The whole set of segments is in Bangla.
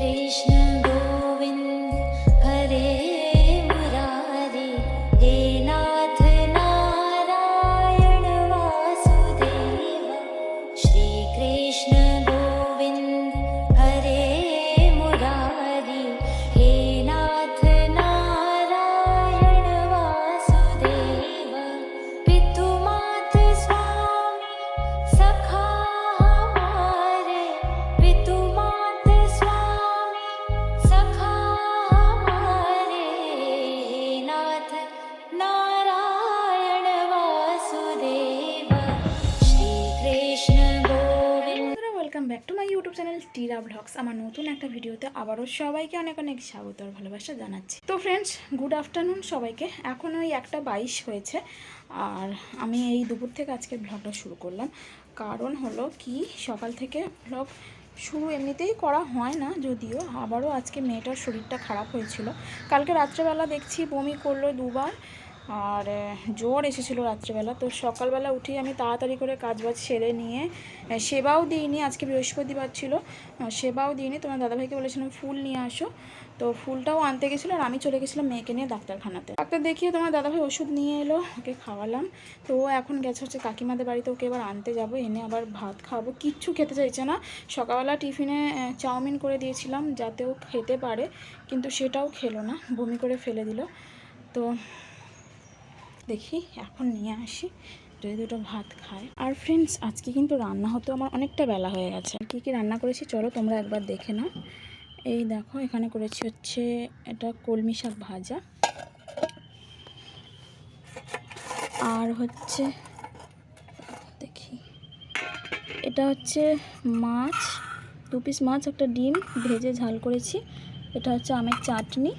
Krishna. টিরা ব্লগস। আমার নতুন একটা ভিডিওতে আবারও সবাইকে অনেক অনেক স্বাগত আর ভালোবাসা জানাচ্ছি। তো ফ্রেন্ডস গুড আফটারনুন সবাইকে। এখন ওই একটা বাইশ হয়েছে আর আমি এই দুপুর থেকে আজকে ব্লগটা শুরু করলাম। কারণ হলো কি, সকাল থেকে ব্লগ শুরু এমনিতেই করা হয় না, যদিও আবারও আজকে মেয়েটার শরীরটা খারাপ হয়েছিল। কালকে রাত্রেবেলা দেখছি বমি করল দুবার। আর জ্বর এসেছিল রাত্রেবেলা। তো সকালবেলা উঠেই আমি তাড়াতাড়ি করে কাজবাজ সেরে নিয়ে সেবাও দিইনি, আজকে বৃহস্পতিবার ছিল। সেবাও দিইনি। তোমার দাদাভাইকে বলেছিলাম ফুল নিয়ে আসো। তো ফুলটাও আনতে গেছিল আর আমি চলে গেছিলাম মেয়েকে নিয়ে ডাক্তারখানাতে। ডাক্তার দেখিয়ে তোমার দাদাভাই ওষুধ নিয়ে এলো, ওকে খাওয়ালাম। তো ও এখন গেছে হচ্ছে কাকিমাদের বাড়িতে, ওকে এবার আনতে যাব। এনে আবার ভাত খাওয়াবো কিচ্ছু খেতে চাইছে না। সকালবেলা টিফিনে চাউমিন করে দিয়েছিলাম যাতে ও খেতে পারে, কিন্তু সেটাও খেলো না। বমি করে ফেলে দিল। তো দেখি, এখন নিয়ে আসি। যদি দুটো ভাত খায়। আর ফ্রেন্ডস আজকে কিন্তু রান্না হতে আমার অনেকটা বেলা হয়ে গেছে। কী কী রান্না করেছি চলো তোমরা একবার দেখে নাও। এই দেখো, এখানে করেছি হচ্ছে এটা কলমি শাক ভাজা। আর হচ্ছে, দেখি, এটা হচ্ছে মাছ, দু পিস মাছ, একটা ডিম, ভেজে ঝাল করেছি। এটা হচ্ছে আমের চাটনি।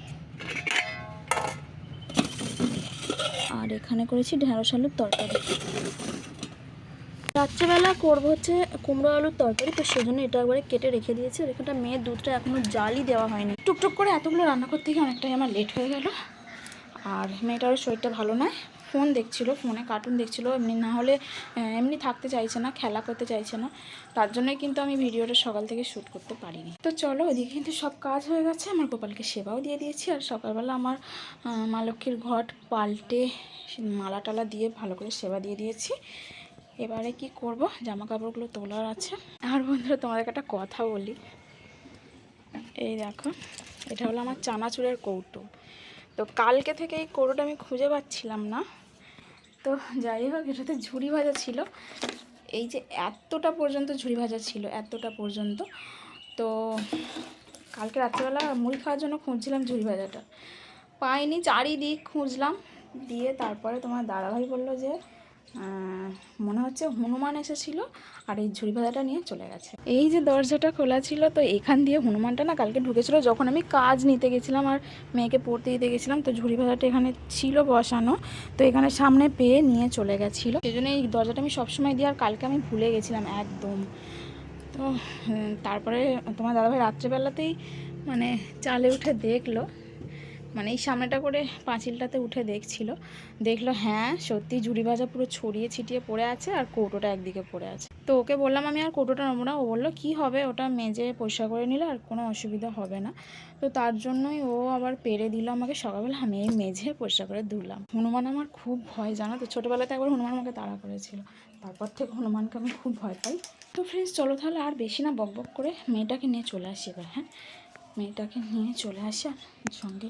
আর এখানে করেছি ঢেঁড়স আলুর তরকারি। রাত্রেবেলা করব হচ্ছে কুমড়ো আলুর তরকারি, তো সেজন্য এটা একবারে কেটে রেখে দিয়েছি। আর এখানটা মেয়ের দুধটা এখনও জালই দেওয়া হয়নি। টুকটুক করে এতগুলো রান্না করতে গিয়ে অনেকটাই আমার লেট হয়ে গেল। আর মেয়েটারও শরীরটা ভালো নয়। ফোন দেখছিল, ফোনে কার্টুন দেখছিল, এমনি না হলে এমনি থাকতে চাইছে না, খেলা করতে চাইছে না। তার জন্যই কিন্তু আমি ভিডিওটা সকাল থেকে শ্যুট করতে পারিনি। তো চলো ওদিকে কিন্তু সব কাজ হয়ে গেছে। আমার গোপালকে সেবাও দিয়ে দিয়েছি। আর সকালবেলা আমার মা লক্ষ্মীর ঘট পাল্টে মালা টালা দিয়ে ভালো করে সেবা দিয়ে দিয়েছি। এবারে কি করব? জামা কাপড়গুলো তোলার আছে। আর বন্ধুরা, তোমাদেরকে একটা কথা বলি। এই দেখো, এটা হলো আমার চানাচুরের কৌটো। তো কালকে থেকে এই কৌটোটা আমি খুঁজে পাচ্ছিলাম না। তো যাই হোক, এটাতে ঝুড়ি ভাজা ছিল। এই যে এতটা পর্যন্ত ঝুড়ি ভাজা ছিল, এতটা পর্যন্ত। তো কালকে রাত্রেবেলা মুড়ি খাওয়ার জন্য খুঁজছিলাম ঝুড়ি ভাজাটা। পাইনি, চারিদিক খুঁজলাম। দিয়ে তারপরে তোমার দাদাভাই বলল যে মনে হচ্ছে হনুমান এসেছিল আর এই ঝুড়ি ভাজাটা নিয়ে চলে গেছে। এই যে দরজাটা খোলা ছিল, তো এখান দিয়ে হনুমানটা না কালকে ঢুকেছিল। যখন আমি কাজ নিতে গেছিলাম আর মেয়েকে পড়তে দিতে গেছিলাম, তো ঝুড়ি ভাজাটা এখানে ছিল বসানো। তো এখানে সামনে পেয়ে নিয়ে চলে গেছিল। সেই জন্য এই দরজাটা আমি সবসময় দিই আর কালকে আমি ভুলে গেছিলাম একদম। তো তারপরে তোমার দাদাভাই রাত্রেবেলাতেই মানে চালে উঠে দেখল। মানে এই সামনেটা করে পাঁচিলটাতে উঠে দেখছিল। দেখল হ্যাঁ সত্যি ঝুড়ি ভাজা পুরো ছড়িয়ে ছিটিয়ে পড়ে আছে আর কৌটোটা একদিকে পড়ে আছে। তো ওকে বললাম, আমি আর কৌটোটা নেব না। ও বলল, কী হবে? ওটা মেজে পরিষ্কার করে নিলে আর কোনো অসুবিধা হবে না। তো তার জন্যই ও আবার পেরে দিল আমাকে সকালবেলা। আমি এই মেঝে পরিষ্কার করে ধুলাম। হনুমান আমার খুব ভয়, জানো তো? ছোটোবেলাতে একবার হনুমান আমাকে তাড়া করেছিল। তারপর থেকে হনুমানকে আমি খুব ভয় পাই। তো ফ্রেন্ডস চলো তাহলে আর বেশি না বক বক করে মেয়েটাকে নিয়ে চলে আসি এবার হ্যাঁ? মেয়েটাকে নিয়ে চলে আসি আর সঙ্গে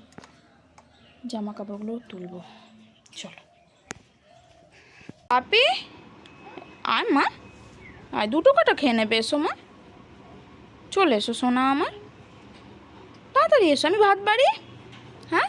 জামা কাপড়গুলো তুলবো। চলো। আপি আয় মা। আয়, দুটো কাটা খেয়ে নেবে এসো মা। চলে এসো সোনা আমার। তাড়াতাড়ি এসো, আমি ভাত বাড়ি। হ্যাঁ?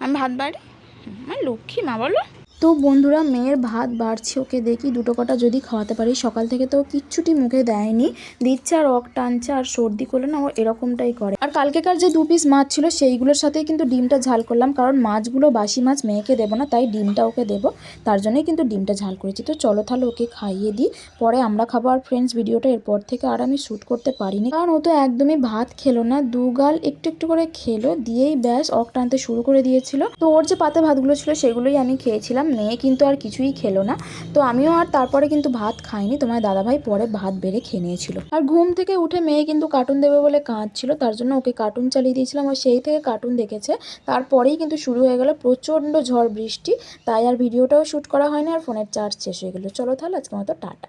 আমি ভাত বাড়ি? আমার লক্ষ্মী মা, বলো। তো বন্ধুরা, মেয়ের ভাত বাড়ছে, ওকে দেখি দুটো কটা যদি খাওয়াতে পারি। সকাল থেকে তো কিচ্ছুটি মুখে দেয়নি। দিচ্ছে আর রক টানছে আর সর্দি করলে না ও এরকমটাই করে। আর কালকেকার যে দু পিস মাছ ছিল, সেইগুলোর সাথেই কিন্তু ডিমটা ঝাল করলাম। কারণ মাছগুলো বাসি মাছ, মেয়েকে দেবো না, তাই ডিমটা ওকে দেবো। তার জন্যই কিন্তু ডিমটা ঝাল করেছি। তো চলো তাহলে ওকে খাইয়ে দিই। পরে আমরা খাব আর ফ্রেন্ডস ভিডিওটা। এরপর থেকে আর আমি শ্যুট করতে পারিনি। কারণ ও তো একদমই ভাত খেলো না দুগাল একটু একটু করে খেলো। দিয়েই ব্যাস অক টানতে শুরু করে দিয়েছিল। তো ওর যে পাতে ভাতগুলো ছিল, সেগুলোই আমি খেয়েছিলাম। মেয়ে কিন্তু আর কিছুই খেলো না। তো আমিও আর তারপরে কিন্তু ভাত খাইনি। তোমার দাদাভাই পরে ভাত বেড়ে খেয়ে নিয়েছিল। আর ঘুম থেকে উঠে মেয়ে কিন্তু কার্টুন দেবে বলে কাঁদছিল। তার জন্য ওকে কার্টুন চালিয়ে দিয়েছিলাম আর সেই থেকে কার্টুন দেখেছে। তারপরেই কিন্তু শুরু হয়ে গেল প্রচণ্ড ঝড় বৃষ্টি। তাই আর ভিডিওটাও শ্যুট করা হয়নি আর ফোনের চার্জ শেষ হয়ে গেলো। চলো তাহলে আজকে মতো টাটা।